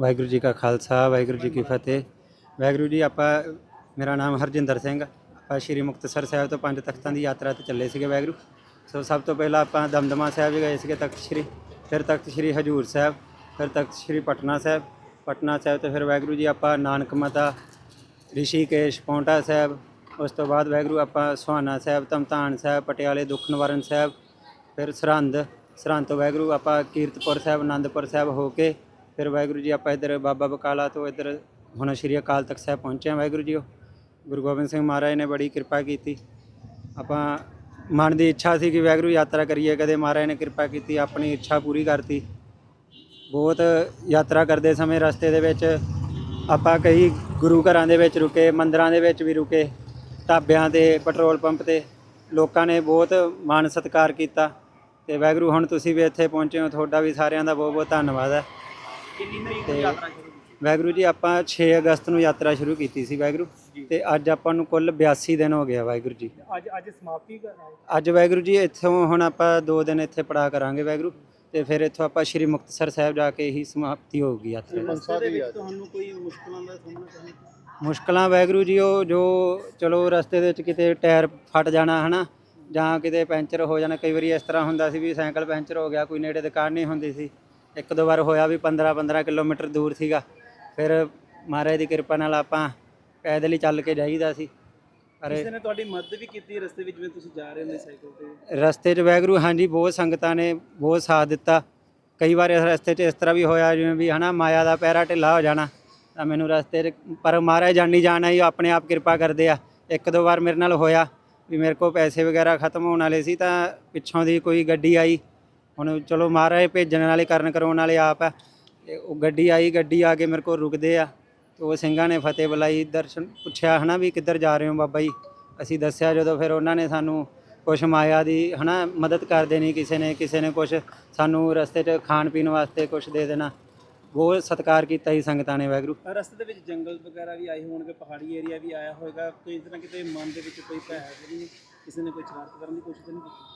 ਵਾਹਿਗੁਰੂ ਜੀ ਕਾ ਖਾਲਸਾ, ਵਾਹਿਗੁਰੂ ਜੀ ਕੀ ਫਤਿਹ। ਵਾਹਿਗੁਰੂ ਜੀ, ਆਪਾਂ, ਮੇਰਾ ਨਾਮ ਹਰਜਿੰਦਰ ਸਿੰਘ, ਆਪਾਂ ਸ਼੍ਰੀ ਮੁਕਤਸਰ ਸਾਹਿਬ ਤੋਂ ਪੰਜ ਤਖਤਾਂ ਦੀ ਯਾਤਰਾ ਤੇ ਚੱਲੇ ਸੀਗੇ ਵਾਹਿਗੁਰੂ। ਸੋ ਸਭ ਤੋਂ ਪਹਿਲਾਂ ਆਪਾਂ ਦਮਦਮਾ ਸਾਹਿਬ ਵੀ ਗਏ ਸੀਗੇ, ਤਖਤ ਸ਼੍ਰੀ, ਫਿਰ ਤਖਤ ਸ਼੍ਰੀ ਹਜੂਰ ਸਾਹਿਬ, ਫਿਰ ਤਖਤ ਸ਼੍ਰੀ ਪਟਨਾ ਸਾਹਿਬ। ਪਟਨਾ ਸਾਹਿਬ ਤੋਂ ਫਿਰ ਵਾਹਿਗੁਰੂ ਜੀ, ਆਪਾਂ ਨਾਨਕ ਮਾਤਾ, ਰਿਸ਼ੀਕੇਸ਼, ਪੌਂਟਾ ਸਾਹਿਬ, ਉਸ ਤੋਂ ਬਾਅਦ ਵਾਹਿਗੁਰੂ, ਆਪਾਂ ਸੁਹਾਣਾ ਸਾਹਿਬ ਤਮਤਾਨ ਸਾਹਿਬ, ਪਟਿਆਲੇ ਦੁੱਖ ਨਿਵਾਰਨ ਸਾਹਿਬ, ਫਿਰ ਸਰਹੰਦ। ਸਰਹੰਦ ਤੋਂ ਵਾਹਿਗੁਰੂ, ਆਪਾਂ ਕੀਰਤਪੁਰ ਸਾਹਿਬ ਆਨੰਦਪੁਰ ਸਾਹਿਬ ਹੋ ਕੇ ਫਿਰ ਵਾਹਿਗੁਰੂ ਜੀ, ਆਪਾਂ ਇੱਧਰ ਬਾਬਾ ਬਕਾਲਾ ਤੋਂ ਇੱਧਰ ਹੁਣ ਸ਼੍ਰੀ ਅਕਾਲ ਤਖਤ ਸਾਹਿਬ ਪਹੁੰਚੇ ਹਾਂ ਵਾਹਿਗੁਰੂ ਜੀਓ। ਗੁਰੂ ਗੋਬਿੰਦ ਸਿੰਘ ਮਹਾਰਾਜ ਨੇ ਬੜੀ ਕਿਰਪਾ ਕੀਤੀ। ਆਪਾਂ ਮਨ ਦੀ ਇੱਛਾ ਸੀ ਕਿ ਵਾਹਿਗੁਰੂ ਯਾਤਰਾ ਕਰੀਏ, ਕਦੇ ਮਹਾਰਾਜ ਨੇ ਕਿਰਪਾ ਕੀਤੀ, ਆਪਣੀ ਇੱਛਾ ਪੂਰੀ ਕਰਤੀ। ਬਹੁਤ ਯਾਤਰਾ ਕਰਦੇ ਸਮੇਂ ਰਸਤੇ ਦੇ ਵਿੱਚ ਆਪਾਂ ਕਈ ਗੁਰੂ ਘਰਾਂ ਦੇ ਵਿੱਚ ਰੁਕੇ, ਮੰਦਰਾਂ ਦੇ ਵਿੱਚ ਵੀ ਰੁਕੇ, ਢਾਬਿਆਂ ਤੇ, ਪੈਟਰੋਲ ਪੰਪ ਤੇ, ਲੋਕਾਂ ਨੇ ਬਹੁਤ ਮਾਣ ਸਤਿਕਾਰ ਕੀਤਾ। ਤੇ ਵਾਹਿਗੁਰੂ, ਹੁਣ ਤੁਸੀਂ ਵੀ ਇੱਥੇ ਪਹੁੰਚੇ ਹੋ, ਤੁਹਾਡਾ ਵੀ ਸਾਰਿਆਂ ਦਾ ਬਹੁਤ ਬਹੁਤ ਧੰਨਵਾਦ ਹੈ। ਕਿੰਨੀ ਤਰੀਕ ਤੇ ਤੋਂ ਯਾਤਰਾ ਸ਼ੁਰੂ ਕੀਤੀ ਵਾਹਿਗੁਰੂ ਜੀ ਆਪਾਂ 6 ਅਗਸਤ ਨੂੰ ਯਾਤਰਾ ਸ਼ੁਰੂ ਕੀਤੀ ਸੀ ਵਾਹਿਗੁਰੂ। ਤੇ ਅੱਜ ਆਪਾਂ ਨੂੰ ਕੁੱਲ 82 ਦਿਨ ਹੋ ਗਿਆ ਵਾਹਿਗੁਰੂ ਜੀ। ਅੱਜ ਅੱਜ ਸਮਾਪਤੀ ਕਰ ਰਹੇ ਅੱਜ ਵਾਹਿਗੁਰੂ ਜੀ ਇੱਥੋਂ ਹੁਣ ਆਪਾਂ 2 ਦਿਨ ਇੱਥੇ ਪੜਾ ਕਰਾਂਗੇ ਵਾਹਿਗੁਰੂ। ਤੇ ਫਿਰ ਇੱਥੋਂ ਆਪਾਂ ਸ਼੍ਰੀ ਮੁਕਤਸਰ ਸਾਹਿਬ ਜਾ ਕੇ ਹੀ ਸਮਾਪਤੀ ਹੋਊਗੀ ਯਾਤਰਾ। ਦੀ। ਤੁਹਾਨੂੰ ਕੋਈ ਮੁਸ਼ਕਲਾਂ ਦਾ ਸਾਹਮਣਾ ਕਰਨਾ ਮੁਸ਼ਕਲਾਂ ਵਾਹਿਗੁਰੂ ਜੀ ਉਹ ਜੋ ਚਲੋ ਰਸਤੇ ਦੇ ਵਿੱਚ ਕਿਤੇ ਟਾਇਰ ਫਟ ਜਾਣਾ ਹਨਾ ਜਾਂ ਕਿਤੇ ਪੈਂਚਰ ਹੋ ਜਾਣਾ। ਕਈ ਵਾਰੀ ਇਸ ਤਰ੍ਹਾਂ ਹੁੰਦਾ ਸੀ ਵੀ ਸਾਈਕਲ ਪੈਂਚਰ ਹੋ ਗਿਆ ਕੋਈ ਨੇੜੇ ਦੁਕਾਨ ਨਹੀਂ ਹੁੰਦੀ ਸੀ। ਇੱਕ ਦੋ ਵਾਰ ਹੋਇਆ ਵੀ 15 15 ਕਿਲੋਮੀਟਰ ਦੂਰ ਸੀਗਾ। ਫਿਰ ਮਹਾਰਾਜ ਦੀ ਕਿਰਪਾ ਨਾਲ ਆਪਾਂ ਪੈਦਲ ਹੀ ਚੱਲ ਕੇ ਜਾਈਦਾ ਸੀ। ਪਰ ਕਿਸੇ ਨੇ ਤੁਹਾਡੀ ਮਦਦ ਵੀ ਕੀਤੀ ਰਸਤੇ ਵਿੱਚ ਜਿਵੇਂ ਤੁਸੀਂ ਜਾ ਰਹੇ ਹੋ ਸਾਈਕਲ ਤੇ? ਰਸਤੇ 'ਚ ਵਾਹਿਗੁਰੂ ਹਾਂਜੀ ਬਹੁਤ ਸੰਗਤਾਂ ਨੇ ਬਹੁਤ ਸਾਥ ਦਿੱਤਾ। ਕਈ ਵਾਰ ਇਸ ਰਸਤੇ 'ਚ ਇਸ ਤਰ੍ਹਾਂ ਵੀ ਹੋਇਆ ਜਿਵੇਂ ਵੀ ਹਨਾ ਮਾਇਆ ਦਾ ਪੈਰਾ ਢਿੱਲਾ ਹੋ ਜਾਣਾ ਤਾਂ ਮੈਨੂੰ ਰਸਤੇ 'ਚ ਪਰ ਮਹਾਰਾਜ ਜਾਣੀ ਜਾਣਾ ਹੀ ਆਪਣੇ ਆਪ ਕਿਰਪਾ ਕਰਦੇ ਆ। ਇੱਕ ਦੋ ਵਾਰ ਮੇਰੇ ਨਾਲ ਹੋਇਆ ਵੀ ਮੇਰੇ ਕੋਲ ਪੈਸੇ ਵਗੈਰਾ ਖਤਮ ਹੋਣ ਵਾਲੇ ਸੀ ਤਾਂ ਪਿੱਛੋਂ ਦੀ ਕੋਈ ਗੱਡੀ ਆਈ। ਹੁਣ ਚਲੋ ਮਹਾਰਾਜ ਭੇਜਣ ਵਾਲੇ ਕਰਨ ਕਰਾਉਣ ਵਾਲੇ ਆਪ ਆ। ਤੇ ਉਹ ਗੱਡੀ ਆਈ, ਗੱਡੀ ਆ ਕੇ ਮੇਰੇ ਕੋਲ ਰੁਕਦੇ ਆ। ਤੇ ਉਹ ਸਿੰਘਾਂ ਨੇ ਫਤਿਹ ਬੁਲਾਈ, ਦਰਸ਼ਨ ਪੁੱਛਿਆ, ਹਨਾ ਵੀ ਕਿੱਧਰ ਜਾ ਰਹੇ ਹੋ ਬਾਬਾ ਜੀ? ਅਸੀਂ ਦੱਸਿਆ ਜਦੋਂ ਫਿਰ ਉਹਨਾਂ ਨੇ ਸਾਨੂੰ ਕੁਛ ਮਾਇਆ ਦੀ, ਹਨਾ, ਮਦਦ ਕਰ ਦੇਣੀ ਕਿਸੇ ਨੇ ਕਿਸੇ ਨੇ ਕੁਛ ਸਾਨੂੰ ਰਸਤੇ 'ਚ ਖਾਣ ਪੀਣ ਵਾਸਤੇ ਕੁਛ ਦੇ ਦੇਣਾ। ਬਹੁਤ ਸਤਿਕਾਰ ਕੀਤਾ ਸੀ ਸੰਗਤਾਂ ਨੇ ਵਾਹਿਗੁਰੂ। ਰਸਤੇ ਦੇ ਵਿੱਚ ਜੰਗਲ ਵਗੈਰਾ ਵੀ ਆਏ ਹੋਣਗੇ, ਪਹਾੜੀ ਏਰੀਆ ਵੀ ਆਇਆ ਹੋਵੇਗਾ ਕੋਈ ਇਤਨਾ ਕਿਤੇ ਮਨ ਦੇ ਵਿੱਚ ਕੋਈ ਭੈ ਹੈ ਨਹੀਂ? ਕਿਸੇ ਨੇ ਕੋਈ ਸ਼ਰਾਰਤ ਕਰਨ ਦੀ ਕੋਸ਼ਿਸ਼ ਨਹੀਂ ਕੀਤੀ?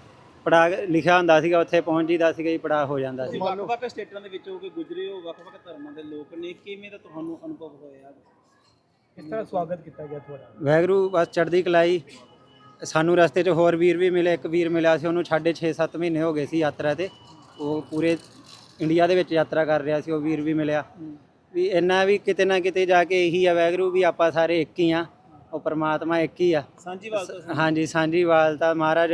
ਪੜਾ ਲਿਖਿਆ ਹੁੰਦਾ ਸੀਗਾ ਉੱਥੇ ਪਹੁੰਚ ਜੀਦਾ ਸੀਗਾ ਜੀ ਪੜਾ ਹੋ ਜਾਂਦਾ ਸੀ। ਵੱਖ-ਵੱਖ ਸਟੇਟਾਂ ਦੇ ਵਿੱਚੋਂ ਕੋਈ ਗੁਜ਼ਰੇ ਹੋ ਵੱਖ-ਵੱਖ ਧਰਮਾਂ ਦੇ ਲੋਕ ਨੇ ਕਿਵੇਂ ਦਾ ਤੁਹਾਨੂੰ ਅਨੁਭਵ ਹੋਇਆ? ਕਿਸ ਤਰ੍ਹਾਂ ਸਵਾਗਤ ਕੀਤਾ ਗਿਆ ਤੁਹਾਡਾ? ਵਾਹਿਗੁਰੂ ਬਸ ਚੜ੍ਹਦੀ ਕਲਾਈ। ਸਾਨੂੰ ਰਸਤੇ 'ਚ ਹੋਰ ਵੀਰ ਵੀ ਮਿਲੇ ਇੱਕ ਵੀਰ ਮਿਲਿਆ ਸੀ ਉਹਨੂੰ ਸਾਢੇ 6-7 ਮਹੀਨੇ ਹੋ ਗਏ ਸੀ ਯਾਤਰਾ ਤੇ। ਉਹ ਪੂਰੇ ਇੰਡੀਆ ਦੇ ਵਿੱਚ ਯਾਤਰਾ ਕਰ ਰਿਹਾ ਸੀ ਉਹ ਵੀਰ ਵੀ ਮਿਲਿਆ। ਵੀ ਇੰਨਾ ਵੀ ਕਿਤੇ ਨਾ ਕਿਤੇ ਜਾ ਕੇ ਇਹੀ ਆ ਵਾਹਿਗੁਰੂ ਵੀ ਆਪਾਂ ਸਾਰੇ ਇੱਕ ਹੀ ਆ ਉਹ ਪ੍ਰਮਾਤਮਾ ਇੱਕ ਹੀ ਆ। ਸਾਂਝੀਵਾਲ ਤੋਂ ਹਾਂਜੀ ਸਾਂਝੀਵਾਲ ਤਾਂ ਮਹਾਰਾਜ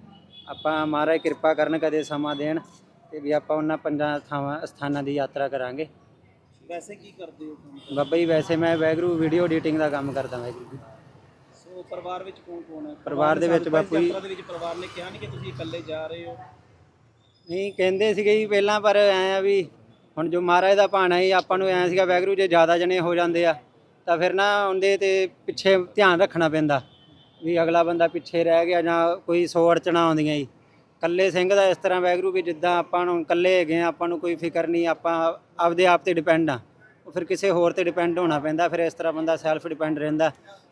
ਆਪਾਂ ਮਹਾਰਾਜ ਕਿਰਪਾ ਕਰਨ ਕਦੇ ਸਮਾਂ ਦੇਣ ਤੇ ਵੀ ਆਪਾਂ ਉਹਨਾਂ ਪੰਜਾਂ ਥਾਵਾਂ ਸਥਾਨਾਂ ਦੀ ਯਾਤਰਾ ਕਰਾਂਗੇ। ਵੈਸੇ ਕੀ ਕਰਦੇ ਹੋ ਕੰਮ? ਬਾਬਾ ਜੀ ਵੈਸੇ ਮੈਂ ਵਾਹਿਗੁਰੂ ਵੀਡੀਓ ਐਡੀਟਿੰਗ ਦਾ ਕੰਮ ਕਰਦਾ ਵਾਹਿਗੁਰੂ ਜੀ। ਸੋ ਪਰਿਵਾਰ ਵਿੱਚ ਕੌਣ ਕੌਣ ਹੈ? ਪਰਿਵਾਰ ਦੇ ਵਿੱਚ ਬਾਪੂ ਜੀ- ਯਾਤਰਾ ਦੇ ਵਿੱਚ ਪਰਿਵਾਰ ਨੇ ਕਿਹਾ ਨਹੀਂ ਕਿ ਤੁਸੀਂ ਇਕੱਲੇ ਜਾ ਰਹੇ ਹੋ? ਨਹੀਂ ਕਹਿੰਦੇ ਸੀਗੇ ਜੀ ਪਹਿਲਾਂ ਪਰ ਐ ਆ ਵੀ ਹੁਣ ਜੋ ਮਹਾਰਾਜ ਦਾ ਭਾਣਾ ਹੀ ਆਪਾਂ ਨੂੰ ਐ ਸੀਗਾ ਵੈਗਰੂ ਜੇ ਜ਼ਿਆਦਾ ਜਣੇ ਹੋ ਜਾਂਦੇ ਆ ਤਾਂ ਫਿਰ ਨਾ ਉਹਦੇ ਤੇ ਪਿੱਛੇ ਧਿਆਨ ਰੱਖਣਾ ਪੈਂਦਾ। ਵੀ ਅਗਲਾ ਬੰਦਾ ਪਿੱਛੇ ਰਹਿ ਗਿਆ ਜਾਂ ਕੋਈ ਸੌ ਅੜਚਣਾ ਆਉਂਦੀਆਂ ਜੀ। ਕੱਲੇ ਸਿੰਘ ਦਾ ਇਸ ਤਰ੍ਹਾਂ ਵੈਗਰੂ ਵੀ ਜਿੱਦਾਂ ਆਪਾਂ ਨੂੰ ਕੱਲੇ ਹੈਗੇ ਆ, ਆਪਾਂ ਨੂੰ ਕੋਈ ਫਿਕਰ ਨਹੀਂ, ਆਪਾਂ ਆਪਦੇ ਆਪ ਤੇ ਡਿਪੈਂਡ ਆ। ਫਿਰ ਕਿਸੇ ਹੋਰ ਤੇ ਡਿਪੈਂਡ ਹੋਣਾ ਪੈਂਦਾ, ਫਿਰ ਇਸ ਤਰ੍ਹਾਂ ਬੰਦਾ ਸੈਲਫ ਡਿਪੈਂਡ ਰਹਿੰਦਾ।